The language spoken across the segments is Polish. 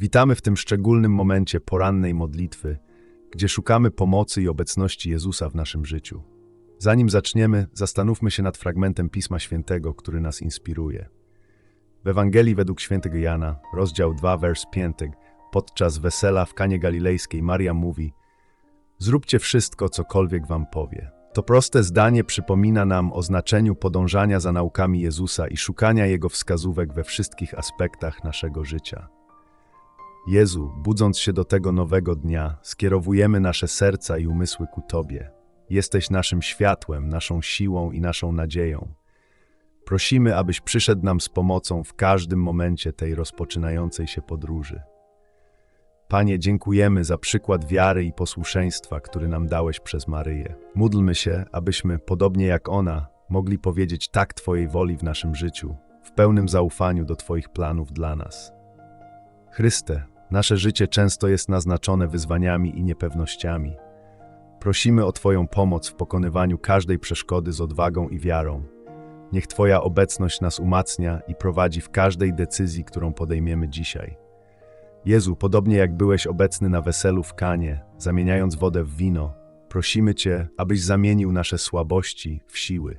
Witamy w tym szczególnym momencie porannej modlitwy, gdzie szukamy pomocy i obecności Jezusa w naszym życiu. Zanim zaczniemy, zastanówmy się nad fragmentem Pisma Świętego, który nas inspiruje. W Ewangelii według świętego Jana, rozdział 2, wers 5, podczas wesela w Kanie Galilejskiej Maria mówi Zróbcie wszystko, cokolwiek wam powie. To proste zdanie przypomina nam o znaczeniu podążania za naukami Jezusa i szukania Jego wskazówek we wszystkich aspektach naszego życia. Jezu, budząc się do tego nowego dnia, skierowujemy nasze serca i umysły ku Tobie. Jesteś naszym światłem, naszą siłą i naszą nadzieją. Prosimy, abyś przyszedł nam z pomocą w każdym momencie tej rozpoczynającej się podróży. Panie, dziękujemy za przykład wiary i posłuszeństwa, który nam dałeś przez Maryję. Módlmy się, abyśmy, podobnie jak ona, mogli powiedzieć tak Twojej woli w naszym życiu, w pełnym zaufaniu do Twoich planów dla nas. Chryste, nasze życie często jest naznaczone wyzwaniami i niepewnościami. Prosimy o Twoją pomoc w pokonywaniu każdej przeszkody z odwagą i wiarą. Niech Twoja obecność nas umacnia i prowadzi w każdej decyzji, którą podejmiemy dzisiaj. Jezu, podobnie jak byłeś obecny na weselu w Kanie, zamieniając wodę w wino, prosimy Cię, abyś zamienił nasze słabości w siły.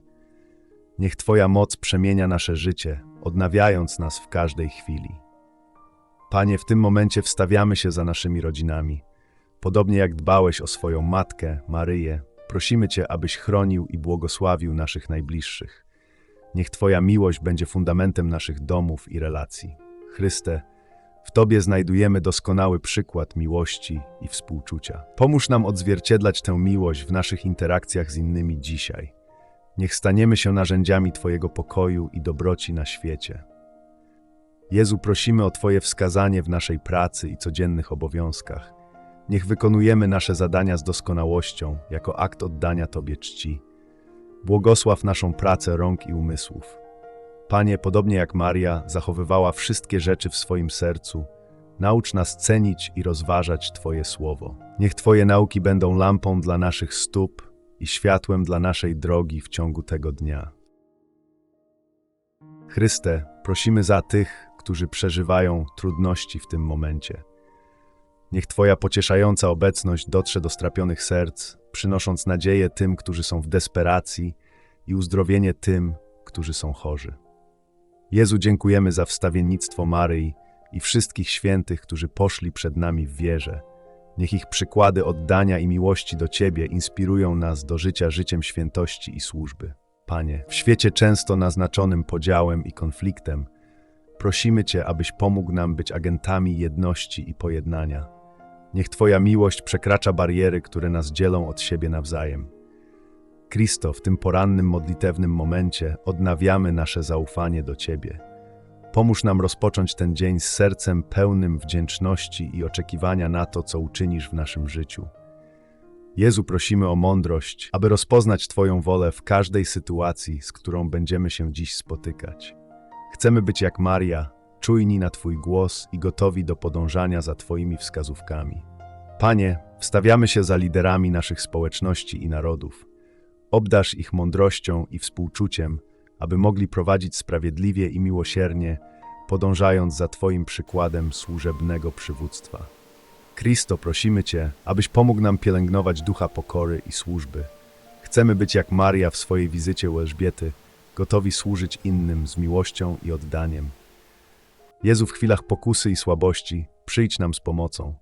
Niech Twoja moc przemienia nasze życie, odnawiając nas w każdej chwili. Panie, w tym momencie wstawiamy się za naszymi rodzinami. Podobnie jak dbałeś o swoją matkę, Maryję, prosimy Cię, abyś chronił i błogosławił naszych najbliższych. Niech Twoja miłość będzie fundamentem naszych domów i relacji. Chryste, w Tobie znajdujemy doskonały przykład miłości i współczucia. Pomóż nam odzwierciedlać tę miłość w naszych interakcjach z innymi dzisiaj. Niech staniemy się narzędziami Twojego pokoju i dobroci na świecie. Jezu, prosimy o Twoje wskazanie w naszej pracy i codziennych obowiązkach. Niech wykonujemy nasze zadania z doskonałością, jako akt oddania Tobie czci. Błogosław naszą pracę rąk i umysłów. Panie, podobnie jak Maria, zachowywała wszystkie rzeczy w swoim sercu. Naucz nas cenić i rozważać Twoje słowo. Niech Twoje nauki będą lampą dla naszych stóp i światłem dla naszej drogi w ciągu tego dnia. Chryste, prosimy za tych, którzy przeżywają trudności w tym momencie. Niech Twoja pocieszająca obecność dotrze do strapionych serc, przynosząc nadzieję tym, którzy są w desperacji i uzdrowienie tym, którzy są chorzy. Jezu, dziękujemy za wstawiennictwo Maryi i wszystkich świętych, którzy poszli przed nami w wierze. Niech ich przykłady oddania i miłości do Ciebie inspirują nas do życia życiem świętości i służby. Panie, w świecie często naznaczonym podziałem i konfliktem, prosimy Cię, abyś pomógł nam być agentami jedności i pojednania. Niech Twoja miłość przekracza bariery, które nas dzielą od siebie nawzajem. Kristo, w tym porannym modlitewnym momencie odnawiamy nasze zaufanie do Ciebie. Pomóż nam rozpocząć ten dzień z sercem pełnym wdzięczności i oczekiwania na to, co uczynisz w naszym życiu. Jezu, prosimy o mądrość, aby rozpoznać Twoją wolę w każdej sytuacji, z którą będziemy się dziś spotykać. Chcemy być jak Maria, czujni na Twój głos i gotowi do podążania za Twoimi wskazówkami. Panie, wstawiamy się za liderami naszych społeczności i narodów. Obdarz ich mądrością i współczuciem, aby mogli prowadzić sprawiedliwie i miłosiernie, podążając za Twoim przykładem służebnego przywództwa. Kristo, prosimy Cię, abyś pomógł nam pielęgnować ducha pokory i służby. Chcemy być jak Maria w swojej wizycie u Elżbiety, gotowi służyć innym z miłością i oddaniem. Jezu, w chwilach pokusy i słabości, przyjdź nam z pomocą.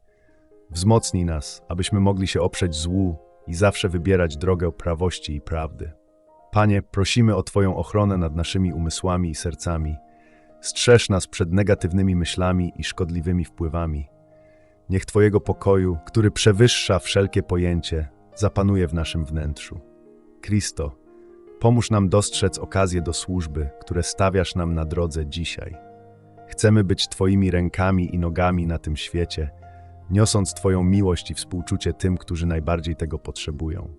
Wzmocnij nas, abyśmy mogli się oprzeć złu i zawsze wybierać drogę prawości i prawdy. Panie, prosimy o Twoją ochronę nad naszymi umysłami i sercami. Strzeż nas przed negatywnymi myślami i szkodliwymi wpływami. Niech Twojego pokoju, który przewyższa wszelkie pojęcie, zapanuje w naszym wnętrzu. Kristo, pomóż nam dostrzec okazje do służby, które stawiasz nam na drodze dzisiaj. Chcemy być Twoimi rękami i nogami na tym świecie, niosąc Twoją miłość i współczucie tym, którzy najbardziej tego potrzebują.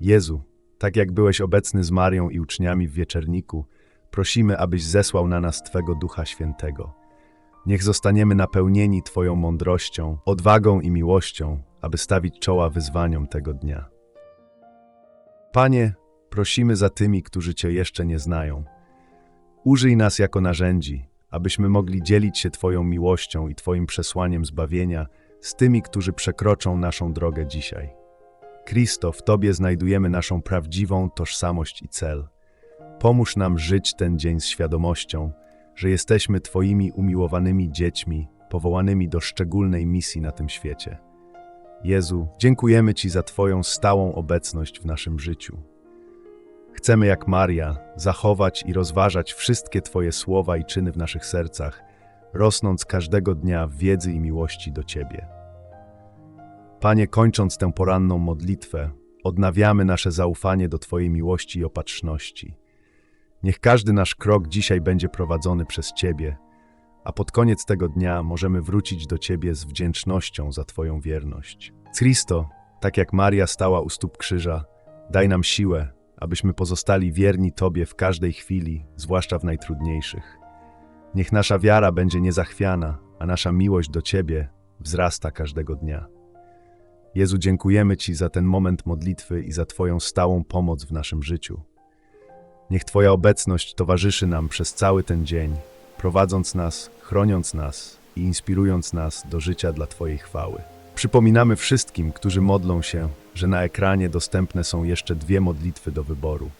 Jezu, tak jak byłeś obecny z Marią i uczniami w wieczerniku, prosimy, abyś zesłał na nas Twego Ducha Świętego. Niech zostaniemy napełnieni Twoją mądrością, odwagą i miłością, aby stawić czoła wyzwaniom tego dnia. Panie, prosimy za tymi, którzy Cię jeszcze nie znają. Użyj nas jako narzędzi, abyśmy mogli dzielić się Twoją miłością i Twoim przesłaniem zbawienia z tymi, którzy przekroczą naszą drogę dzisiaj. Kristo, w Tobie znajdujemy naszą prawdziwą tożsamość i cel. Pomóż nam żyć ten dzień z świadomością, że jesteśmy Twoimi umiłowanymi dziećmi, powołanymi do szczególnej misji na tym świecie. Jezu, dziękujemy Ci za Twoją stałą obecność w naszym życiu. Chcemy jak Maria zachować i rozważać wszystkie Twoje słowa i czyny w naszych sercach, rosnąc każdego dnia w wiedzy i miłości do Ciebie. Panie, kończąc tę poranną modlitwę, odnawiamy nasze zaufanie do Twojej miłości i opatrzności. Niech każdy nasz krok dzisiaj będzie prowadzony przez Ciebie, a pod koniec tego dnia możemy wrócić do Ciebie z wdzięcznością za Twoją wierność. Christo, tak jak Maria stała u stóp krzyża, daj nam siłę, abyśmy pozostali wierni Tobie w każdej chwili, zwłaszcza w najtrudniejszych. Niech nasza wiara będzie niezachwiana, a nasza miłość do Ciebie wzrasta każdego dnia. Jezu, dziękujemy Ci za ten moment modlitwy i za Twoją stałą pomoc w naszym życiu. Niech Twoja obecność towarzyszy nam przez cały ten dzień, prowadząc nas, chroniąc nas i inspirując nas do życia dla Twojej chwały. Przypominamy wszystkim, którzy modlą się, że na ekranie dostępne są jeszcze dwie modlitwy do wyboru.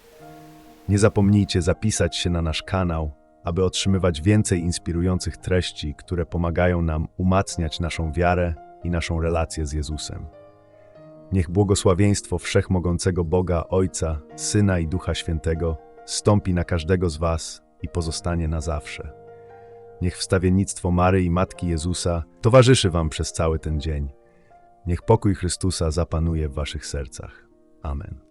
Nie zapomnijcie zapisać się na nasz kanał, aby otrzymywać więcej inspirujących treści, które pomagają nam umacniać naszą wiarę i naszą relację z Jezusem. Niech błogosławieństwo Wszechmogącego Boga, Ojca, Syna i Ducha Świętego stąpi na każdego z Was i pozostanie na zawsze. Niech wstawiennictwo Mary i Matki Jezusa towarzyszy Wam przez cały ten dzień. Niech pokój Chrystusa zapanuje w Waszych sercach. Amen.